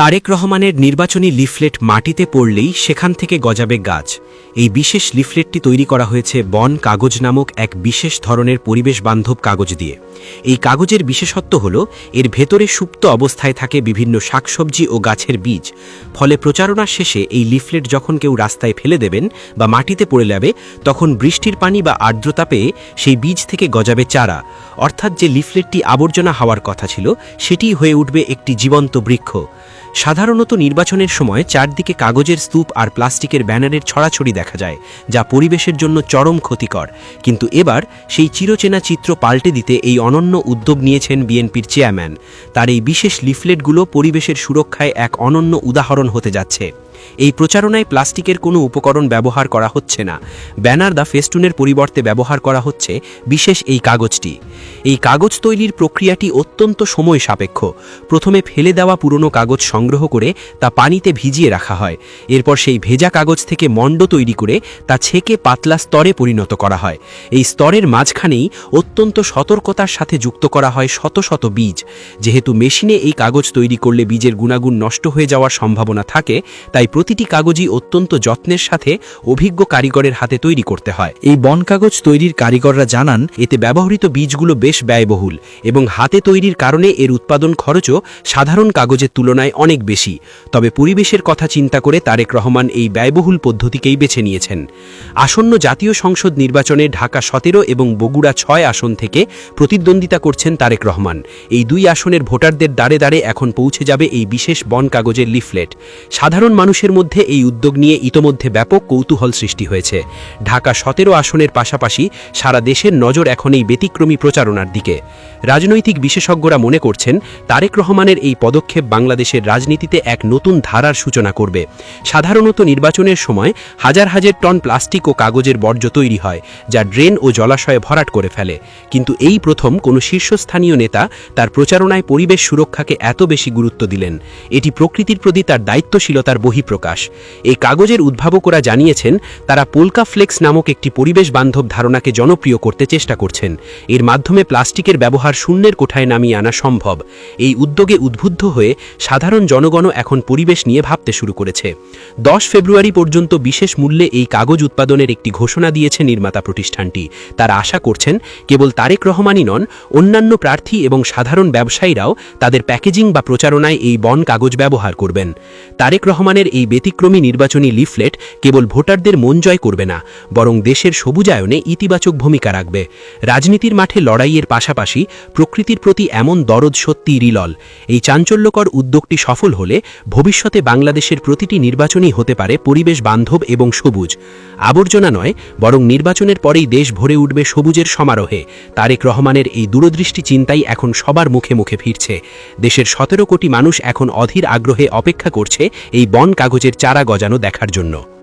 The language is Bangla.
তারেক রহমানের নির্বাচনী লিফলেট মাটিতে পড়লেই সেখান থেকে গজাবে গাছ। এই বিশেষ লিফলেটটি তৈরি করা হয়েছে বন কাগজ নামক এক বিশেষ ধরনের পরিবেশ বান্ধব কাগজ দিয়ে। এই কাগজের বিশেষত্ব হল, এর ভেতরে সুপ্ত অবস্থায় থাকে বিভিন্ন শাকসবজি ও গাছের বীজ। ফলে প্রচারণার শেষে এই লিফলেট যখন কেউ রাস্তায় ফেলে দেবেন বা মাটিতে পড়ে যাবে, তখন বৃষ্টির পানি বা আর্দ্রতা পেয়ে সেই বীজ থেকে গজাবে চারা। অর্থাৎ যে লিফলেটটি আবর্জনা হওয়ার কথা ছিল, সেটিই হয়ে উঠবে একটি জীবন্ত বৃক্ষ। সাধারণত নির্বাচনের সময় চারদিকে কাগজের স্তূপ আর প্লাস্টিকের ব্যানারের ছড়াছড়ি দেখা যায়, যা পরিবেশের জন্য চরম ক্ষতিকর। কিন্তু এবার সেই চিরচেনা চিত্র পাল্টে দিতে এই অনন্য উদ্যোগ নিয়েছেন বিএনপির চেয়ারম্যান। তার এই বিশেষ লিফলেটগুলো পরিবেশের সুরক্ষায় এক অনন্য উদাহরণ হতে যাচ্ছে। এই প্রচারণায় প্লাস্টিকের কোনো উপকরণ ব্যবহার করা হচ্ছে না। ব্যানার দা ফেস্টুনের পরিবর্তে ব্যবহার করা হচ্ছে বিশেষ এই কাগজটি। এই কাগজ তৈরির প্রক্রিয়াটি অত্যন্ত সময় সাপেক্ষ। প্রথমে ফেলে দেওয়া পুরনো কাগজ সংগ্রহ করে তা পানিতে ভিজিয়ে রাখা হয়। এরপর সেই ভেজা কাগজ থেকে মণ্ড তৈরি করে তা ছেঁকে পাতলা স্তরে পরিণত করা হয়। এই স্তরের মাঝখানেই অত্যন্ত সতর্কতার সাথে যুক্ত করা হয় শত শত বীজ। যেহেতু মেশিনে এই কাগজ তৈরি করলে বীজের গুণাগুণ নষ্ট হয়ে যাওয়ার সম্ভাবনা থাকে, তাই প্রতিটি কাগজই অত্যন্ত যত্নের সাথে অভিজ্ঞ কারিগরের হাতে তৈরি করতে হয়। এই বন কাগজ তৈরির কারিগররা জানান, এতে ব্যবহৃত বীজগুলো বেশ ব্যয়বহুল এবং হাতে তৈরির কারণে এর উৎপাদন খরচও সাধারণ কাগজের তুলনায় অনেক বেশি। তবে পরিবেশের কথা চিন্তা করে তারেক রহমান এই ব্যয়বহুল পদ্ধতিকেই বেছে নিয়েছেন। আসন্ন জাতীয় সংসদ নির্বাচনে ঢাকা সতেরো এবং বগুড়া ছয় আসন থেকে প্রতিদ্বন্দ্বিতা করছেন তারেক রহমান। এই দুই আসনের ভোটারদের দাঁড়ে দাঁড়ে এখন পৌঁছে যাবে এই বিশেষ বন কাগজের লিফলেট। সাধারণ মানুষের মধ্যে এই উদ্যোগ নিয়ে ইতোমধ্যে ব্যাপক কৌতূহল সৃষ্টি হয়েছে। ঢাকা সতেরো আসনের পাশাপাশি সারা দেশের নজর এখন এই ব্যতিক্রমী প্রচারণার দিকে। রাজনৈতিক বিশেষজ্ঞরা মনে করছেন, তারেক রহমানের এই পদক্ষেপ বাংলাদেশের রাজনীতিতে এক নতুন ধারার সূচনা করবে। সাধারণত নির্বাচনের সময় হাজার হাজার টন প্লাস্টিক ও কাগজের বর্জ্য তৈরি হয়, যা ড্রেন ও জলাশয়ে ভরাট করে ফেলে। কিন্তু এই প্রথম কোনো শীর্ষস্থানীয় নেতা তার প্রচারণায় পরিবেশ সুরক্ষাকে এত বেশি গুরুত্ব দিলেন। এটি প্রকৃতির প্রতি তার দায়িত্বশীলতার বহিঃপ্রকাশ। এই কাগজের উদ্ভাবকরা জানিয়েছেন, তারা পোলকা ফ্লেক্স নামক একটি পরিবেশ বান্ধব ধারণাকে জনপ্রিয় করতে চেষ্টা করছেন। এর মাধ্যমে প্লাস্টিকের ব্যবহার শূন্যের কোঠায় নামিয়ে আনা সম্ভব। এই উদ্যোগে উদ্বুদ্ধ হয়ে সাধারণ জনগণও এখন পরিবেশ নিয়ে ভাবতে শুরু করেছে। দশ ফেব্রুয়ারি পর্যন্ত বিশেষ মূল্যে এই কাগজ উৎপাদনের একটি ঘোষণা দিয়েছে নির্মাতা প্রতিষ্ঠানটি। তারা আশা করছেন, কেবল তারেক রহমানই নন, অন্যান্য প্রার্থী এবং সাধারণ ব্যবসায়ীরাও তাদের প্যাকেজিং বা প্রচারণায় এই বন কাগজ ব্যবহার করবেন। তারেক রহমানের এই ব্যতিক্রমী নির্বাচনী লিফলেট কেবল ভোটারদের মন জয় করবে না, বরং দেশের সবুজায়নে ইতিবাচক ভূমিকা রাখবে। রাজনীতির মাঠে লড়াইয়ের পাশাপাশি প্রকৃতির প্রতি এমন দরদ সত্যি রিলল এই চাঞ্চল্যকর উদ্যোগটি সফল হলে ভবিষ্যতে বাংলাদেশের প্রতিটি নির্বাচনই হতে পারে পরিবেশ বান্ধব এবং সবুজ। আবর্জনা নয়, বরং নির্বাচনের পরেই দেশ ভরে উঠবে সবুজের সমারোহে। তারেক রহমানের এই দূরদৃষ্টি চিন্তাই এখন সবার মুখে মুখে ফিরছে। দেশের সতেরো কোটি মানুষ এখন অধীর আগ্রহে অপেক্ষা করছে এই বন কাগজের চারা গজানো দেখার জন্য।